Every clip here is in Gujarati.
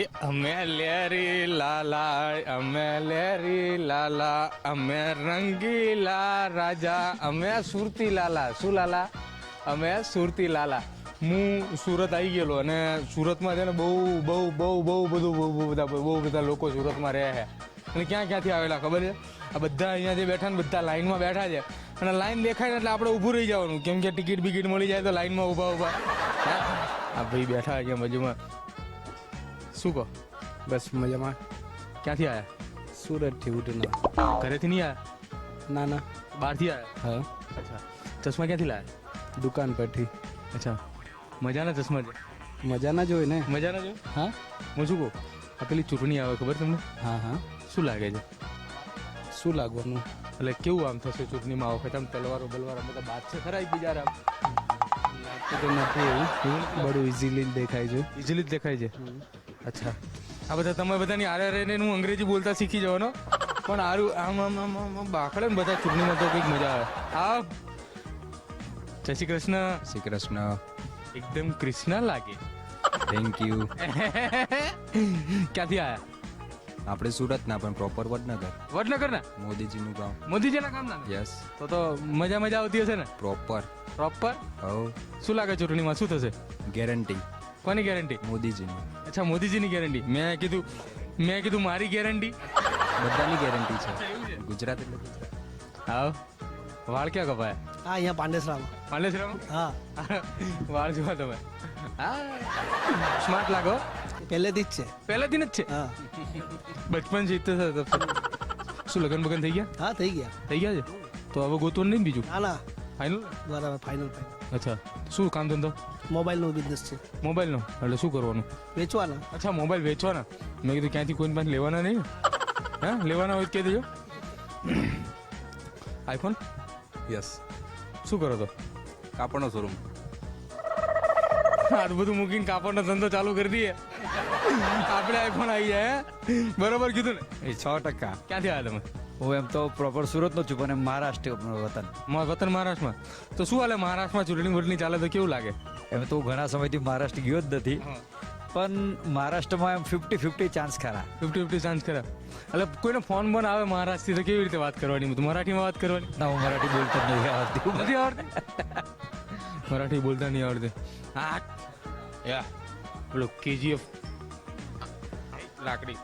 અમે લેરી લાલા અમે લેરી લાલા, અમે રંગીલા રાજા, અમે સુરતી લાલા. શું લાલા? અમે સુરતી લાલા. હું સુરત આવી ગયેલો અને સુરતમાં છે ને બહુ બહુ બહુ બહુ બધું, બહુ બહુ બધા બહુ બધા લોકો સુરતમાં રહે છે. અને ક્યાં ક્યાંથી આવેલા ખબર છે? આ બધા અહીંયા જે બેઠા ને બધા લાઈનમાં બેઠા છે. અને લાઈન દેખાય ને એટલે આપણે ઊભું રહી જવાનું. કેમ કે ટિકિટ બિકિટ મળી જાય તો લાઈનમાં ઊભા ઊભા. હે? ભાઈ બેઠા અહીંયા બાજુમાં શું કહો? બસ મજામાં. ક્યાંથી આવ્યા સુરતથી ઉઠીને ઘરેથી નહીં આવ્યા ના ના. બહારથી આવ્યા હા. અચ્છા. ચશ્મા ક્યાંથી લાવ્યા દુકાન પરથી. અચ્છા. મજાના ચશ્મા છે? મજાના જોઈ ને? મજાના જો હા. હું શું કહું? આ પેલી ચૂંટણી આવે ખબર તમને? હા હા. શું લાગે છે? શું લાગવાનું? એટલે કેવું આમ થશે ચૂંટણીમાં? આ વખતે આમ તલવારો બલવારો બધા બાદ છે ખરા એકબીજા આમ? લાગતું તો નથી એવું બડું ઇઝીલી દેખાય છે. ઇઝીલી જ દેખાય છે? અચ્છા. આ બધા તમે બધાની આરે રહીને હું અંગ્રેજી બોલતા શીખી જવાનો પણ આરું આમ આમ આમ આમ બાકડે ને બધા ચૂંટણીમાં તો કંઈક મજા આવે. આ જય શ્રી કૃષ્ણ. શ્રી કૃષ્ણ. એકદમ કૃષ્ણ લાગે. થેન્ક યુ ક્યાંથી આયા? આપણે સુરત ના પણ પ્રોપર વડનગર. વડનગર ના મોદીજીનું ગામ. મોદીજીના કામ ના? યસ તો તો મજા મજા આવતી હશે ને? પ્રોપર પ્રોપર હો શું લાગે ચૂંટણીમાં? શું થશે? ગેરંટી કોની ગેરંટી મોદીજીની. અચ્છા મોદીજીની ગેરંટી મેં કીધું મેં કીધું મારી ગેરંટી બધાની ગેરંટી છે. ગુજરાત એટલે આવ. વાળ ક્યાં કપાયા? હા અહીંયા પાંડેસરામ. પાંડેસરામ? હા. વાળ જોવા તમે. હા. સ્માર્ટ લાગો. પહેલેથી જ છે. પહેલેથી જ છે? હા. બચપન છે તો શું લગન બગન થઈ ગયા? હા થઈ ગયા. થઈ ગયા છે? તો હવે ગોતવાનું નહીં બીજું? ના ના. ફાઇનલ બરાબર ફાઇનલ ફાઇનલ અચ્છા. શું કામ ધંધો? મોબાઈલનો બિઝનેસ છે. મોબાઈલનો? એટલે શું કરવાનું? વેચવાના. અચ્છા મોબાઈલ વેચવાના? મેં કીધું ક્યાંથી કોઈ પાસે લેવાના નહીં. ને? હા? લેવાના હોય તો કહી દેજો આઈફોન? યસ. શું કરો તો? કાપડનો શોરૂમ આ બધું મૂકીને કાપડનો ધંધો ચાલુ કરી દઈએ. આપણે આઈફોન આવી જાય હે? બરોબર કીધું ને? એ છ ટકા. ક્યાંથી આવ્યા તમે? હું એમ તો પ્રોપર સુરતનો છું પણ મહારાષ્ટ્ર વતન. વતન મહારાષ્ટ્રમાં? તો શું હાલે મહારાષ્ટ્રમાં? ચૂંટણી વૂંટણી ચાલે તો કેવું લાગે? એમ તો હું ઘણા સમયથી મહારાષ્ટ્ર ગયો જ નથી પણ મહારાષ્ટ્રમાં એમ ફિફ્ટી ફિફ્ટી ચાન્સ ખરા. ફિફ્ટી ફિફ્ટી ચાન્સ ખરા. એટલે કોઈને ફોન બોન આવે મહારાષ્ટ્રથી તો કેવી રીતે વાત કરવાની? તો મરાઠીમાં વાત કરવાની. ના હું મરાઠી બોલતો જ નથી આવડતી નથી આવડતી? મરાઠી બોલતા નહીં આવડતી. હા. યા પેલો કેજીએફ લાકડી.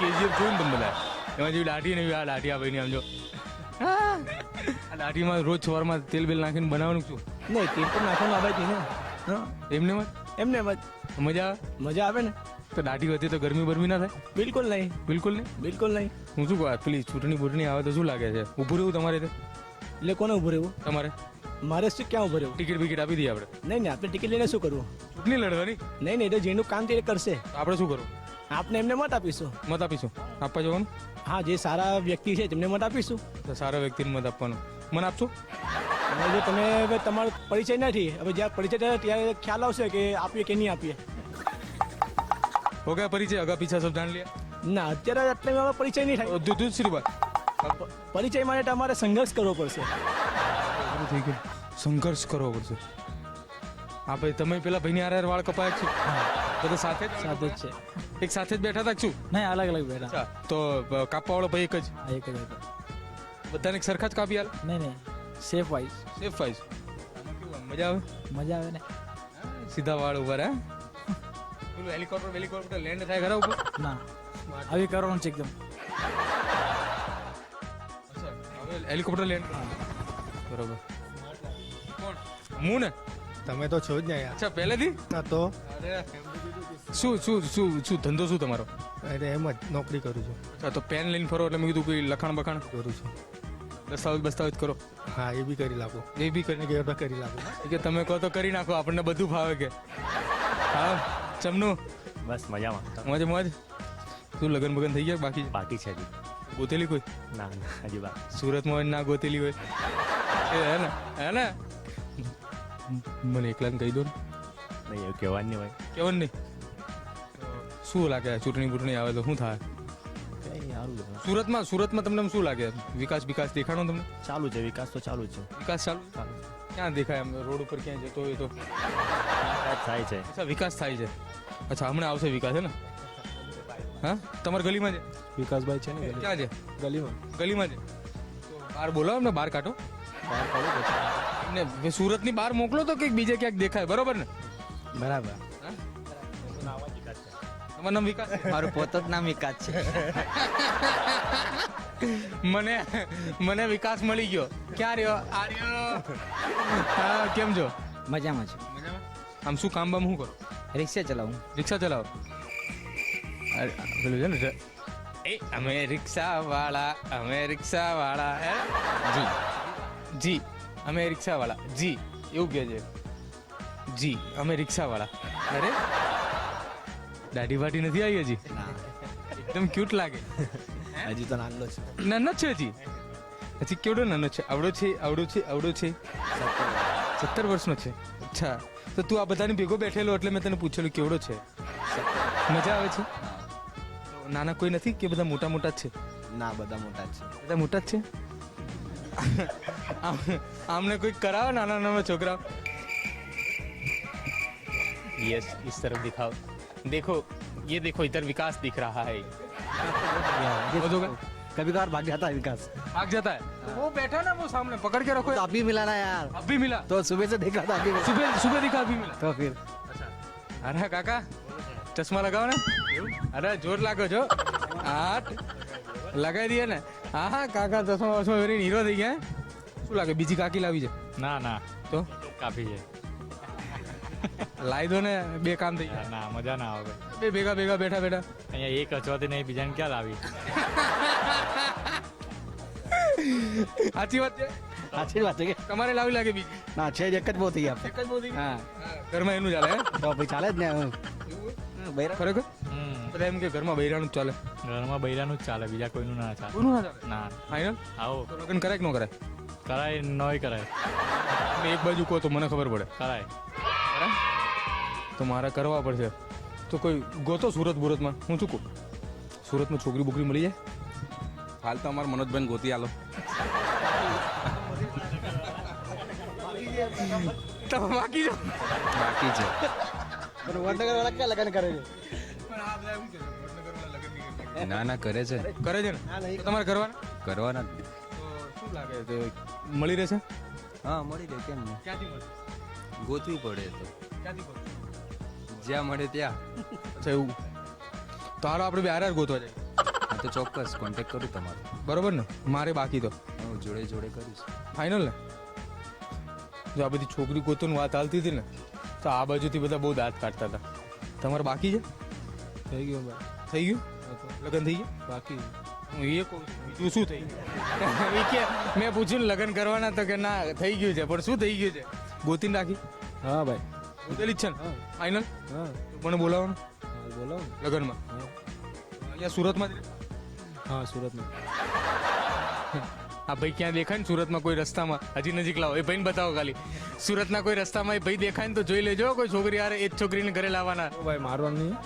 કેજીએફ જોયું ને તમે બધા એમાં જેવી દાઢી ને આ દાઢી આ ભાઈની આમ જો. આ દાઢીમાં રોજ સવારમાં તેલ બેલ નાખીને બનાવવાનું છું. નહીં તેલ પણ નાખવાનું આવે છે ને. હા. એમને એમને એમ મજા આવે? મજા આવે ને. તો દાઢી વધે તો ગરમી બરમી ના થાય? બિલકુલ નહીં. બિલકુલ નહીં? બિલકુલ નહીં. હું શું કહું પેલી ચૂંટણી બૂટણી આવે તો શું લાગે છે? ઊભું રહેવું તમારે એટલે કોને ઊભું રહેવું? તમારે? મારે શું ક્યાં ઊભું રહેવું? ટિકિટ બિકિટ આપી દઈએ આપણે. નહીં નહીં આપણે ટિકિટ લઈને શું કરવું? ચૂંટણી લડવાની? નહીં નહીં એટલે તો જેનું કામ તે કરશે. આપણે શું કરવું? આપને એમને મત આપીશું? મત આપીશું. આપવા જવાનું? હા જે સારા વ્યક્તિ છે તેમને મત આપીશું. તો સારા વ્યક્તિને મત આપવાનો. મને આપશો? જો તમે હવે તમારો પરિચય નથી હવે જ્યારે પરિચય થશે ત્યારે ખ્યાલ આવશે કે આપીએ કે નહીં આપીએ. ઓકે પરિચય. અગા પીછા સબ જાણ લે ના અત્યારે આટલે મારો પરિચય નહીં થાય. દૂધ દૂધ શ્રી પરિચય માટે તમારે સંઘર્ષ કરવો પડશે. થઈ ગયું. સંઘર્ષ કરવો પડશે. આપણે તમે પેલા ભાઈની આરે વાળ કપાય છે. બધા સાથે જ? સાથે જ છે. એક સાથે જ બેઠા હતા છું શું? નહીં અલગ અલગ બેઠા. તો અ, કાપવા વાળો ભાઈ એક જ? હા એક જ હતો. બધાને સરખા જ કાપી હાલ નહીં નહીં. સેફ વાઇઝ સેફ વાઇઝ મજા આવે? મજા આવે ને. સીધા વાળ ઉપર હે? પેલું હેલિકોપ્ટર હેલિકોપ્ટર લેન્ડ થાય ખરા ઉપર? ના. આવી કરવાનું છે એકદમ. હેલિકોપ્ટર લેન્ડ બરોબર. કોણ? હું ને? તમે તો છો જ ને અચ્છા પહેલેથી? ના તો? શું શું શું શું ધંધો શું તમારો? અરે એમ જ નોકરી કરું છું. અચ્છા તો પેન લઈને ફરો એટલે મેં કીધું કોઈ લખાણ બખાણ? કરું છું. દસ્તાવેજ બસ્તાવેજ કરો. હા એ બી કરી નાખો એ બી કરીને કે કરી લાગુ કે તમે કહો તો કરી નાખો આપણને બધું ફાવે કે. હા ચમનું? બસ મજામાં. મોજ મોજ. શું લગન બગન થઈ ગયા બાકી? બાકી છે હજી. ગોતેલી કોઈ? ના ના હજી બાકી. સુરતમાં હોય ના ગોતેલી હોય. એ હે ને? હે ને? મને એકલાને કહી દો ને. નહીં એવું કહેવાનું નહીં હોય. કેવું નહીં. શું લાગે? ચૂંટણી બૂંટણી આવે તો શું થાય? કંઈ સારું સુરતમાં સુરતમાં તમને શું લાગે? વિકાસ વિકાસ દેખાણો તમને? ચાલુ છે વિકાસ તો ચાલુ જ છે. વિકાસ ચાલુ? ચાલુ. ક્યાં દેખાય એમ? રોડ ઉપર ક્યાં જતો હોય તો? થાય છે. અચ્છા વિકાસ થાય છે. અચ્છા હમણાં આવશે વિકાસ હે ને? હા? તમારી ગલીમાં છે? વિકાસભાઈ છે ને ક્યાં છે? ગલીમાં. ગલીમાં છે? બહાર બોલાવો એમને બહાર કાઢો. બહાર કાઢો ને સુરતની બહાર મોકલો તો કંઈક બીજે ક્યાંક દેખાય બરોબર ને? બરાબર. તમારું નામ વિકાસ મારું પોતે જ નામ વિકાસ છે. મને મને વિકાસ મળી ગયો. ક્યાં રહ્યો? આ રહ્યો. હા કેમ છો? મજામાં છું. મજામાં? આમ શું કામ બામ શું કરો? રિક્ષા ચલાવું. રિક્ષા ચલાવો. અરે પેલું છે ને એ અમે રિક્ષા વાળા અમે રિક્ષા વાળા હે? જી. જી. અમે રિક્ષા વાળા જી. એવું કહે છે. જી અમે રિક્ષાવાળા. અરે દાઢી વાટી નથી આવી હજી? એકદમ ક્યુટ લાગે. હજી તો નાનો છે. નાનો છે હજી? હજી કેવડો નાનો છે? આવડો છે આવડો છે આવડો છે? સત્તર વર્ષનો છે. અચ્છા. તો તું આ બધાની ભેગો બેઠેલો એટલે મેં તને પૂછેલું કેવડો છે? મજા આવે છે? નાના કોઈ નથી કે બધા મોટા મોટા જ છે? ના બધા મોટા જ છે. બધા મોટા જ છે? આમને કોઈ કરાવો નાના નાના છોકરાઓ? यस इस तरफ दिखाओ देखो ये देखो इधर विकास दिख रहा है वो तो क्या? कभी कभार भाग जाता है विकास भाग जाता है तो वो बैठा ना वो सामने पकड़ के रखो तो अभी मिला ना यार अभी मिला तो सुबह से देख रहा था अभी मिला। सुबह सुबह दिखा अभी मिला तो फिर અરે કાકા ચશ્મા લગાવો ને અરે જોર લાગો છો આઠ લગાવી દઈએ ને હા હા કાકા ચશ્મા વસમા પહેરીને હીરો થઈ ગયા હે? શું લાગે બીજી કાકી લાવી છે ના ના તો કાફી છે લાવી દો ને બે કામ થઈ ગયા. ના મજા ના આવે. બે ભેગા ભેગા બેઠા બેઠા. અહીંયા એક અચવાથી નહીં બીજાને ક્યાં લાવી? સાચી વાત છે? સાચી વાત છે કે? તમારે લાવી લાગે બીજી. ના છે એક જ બહુ થઈ આપણે એક જ બહુ થઈ હા. ઘરમાં એનું ચાલે તો ભાઈ ચાલે જ ને બૈરા ખરેખર? બધા એમ કે ઘરમાં બૈરાનું જ ચાલે. ઘરમાં બૈરાનું જ ચાલે બીજા કોઈનું ના ચાલે. કોઈનું ના ચાલે? ના. ફાઈનલ આવો. લગ્ન કરાય કે ન કરાય? કરાય નોય કરાય. એક બાજુ કહો તો મને ખબર પડે. કરાય. તો મારે કરવા પડશે. તો કોઈ ગોતો સુરત બુરતમાં. હું શું કહું? સુરતમાં છોકરી બોકરી મળી જાય? હાલ તો અમારા મનોજભાઈ ગોતી આલો. તો બાકી છે. બાકી છે. પણ વડનગર વાળા ક્યાં લગન કરે છે? ના ના કરે છે. કરે છે ને? તમારે કરવાના? કરવાના શું લાગે? મળી રહેશે? હા મળી રહે કેમ ક્યાંથી મળશે ગોતવી પડે તો. જ્યાં મળે ત્યાં. અચ્છા એવું. તો હાલો આપણે બે હાર ગોતવા જાય. તો ચોક્કસ કોન્ટેક કરું તમારો. બરોબર ને? મારે બાકી તો. હું જોડે જોડે કરીશ. ફાઇનલ ને? જો આ બધી છોકરી ગોતોની વાત હાલતી હતી ને તો આ બાજુથી બધા બહુ દાંત કાઢતા હતા. તમારે બાકી છે? થઈ ગયું થઈ ગયું? લગ્ન થઈ ગયું? બાકી હું એ કહું બીજું શું થઈ ગયું? કે મેં પૂછ્યું લગ્ન કરવાના તો કે ના થઈ ગયું છે પણ શું થઈ ગયું છે? ગોતીને રાખી? હા ભાઈ. ગોતેલી જ છે ને? હા. ફાઇનલ હા. મને બોલાવવાનું? બોલાવો લગનમાં. અહીંયા સુરતમાં હા સુરતમાં. આ ભાઈ ક્યાં દેખાય ને સુરતમાં કોઈ રસ્તામાં? હજી નજીક લાવો. એ ભાઈને બતાવો ખાલી. સુરતના કોઈ રસ્તામાં એ ભાઈ દેખાય ને તો જોઈ લેજો કોઈ છોકરી યાર એ જ છોકરીને ઘરે લાવવાના. ભાઈ મારવાનું નહીં.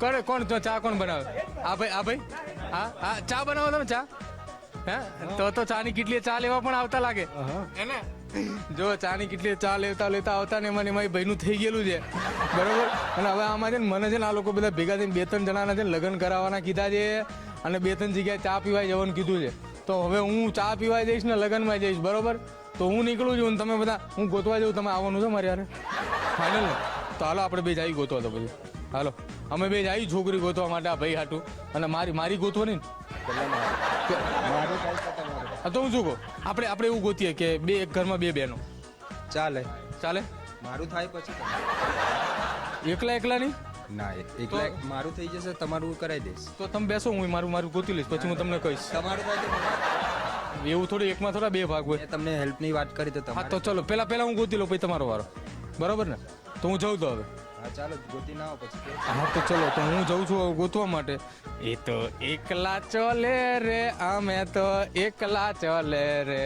કોણ? તો ચા કોણ બનાવે? આ ભાઈ આ ભાઈ? હા હા ચા બનાવો તમે ચા? હે? તો તો ચાની કેટલી ચા લેવા પણ આવતા લાગે. હા. ને જો ચાની કેટલી ચા લેતા લેતા આવતા ને મને મારી ભાઈનું થઈ ગયેલું છે. બરોબર? અને હવે આમાં છે ને મને છે ને આ લોકો બધા ભેગા થઈને બે ત્રણ જણાના છે ને લગ્ન કરાવવાના કીધા છે અને બે ત્રણ જગ્યાએ ચા પીવાય જવાનું કીધું છે. તો હવે હું ચા પીવા જઈશ ને લગ્નમાં જઈશ બરોબર? તો હું નીકળું છું તમે બધા હું ગોતવા જાઉં તમે આવવાનું છે મારે યારે ફાઇનલ ને તો હાલો આપણે બે જઈ ગોતવા તો પછી. હાલો. અમે બે જઈ છોકરી ગોતવા માટે આ ભાઈ હાટું. અને મારી મારી ગોતવાની? હા તો હું શું કહું? આપણે આપણે એવું ગોતીએ કે બે એક ઘરમાં બે બહેનો. ચાલે. ચાલે? મારું થાય પછી એકલા એકલા નહીં ના એકલા મારું થઈ જશે તમારું કરાવી દઈશ. તો તમે બેસો હું મારું મારું ગોતી લઈશ પછી હું તમને કહીશ. તમારું થાય એવું થોડું એકમાં થોડા બે ભાગ હોય. તમને હેલ્પની વાત કરી તો હા તો ચલો પહેલાં પહેલાં હું ગોતી લઉં પછી તમારો વારો. બરાબર ને? તો હું જઉં તો હવે. હા, ચાલો, ગોતી ના પછી હા, તો ચલો, તો હું જઉં છું ગોતવા માટે. એ તો એકલા ચલે રે, અમે તો એકલા ચલે રે.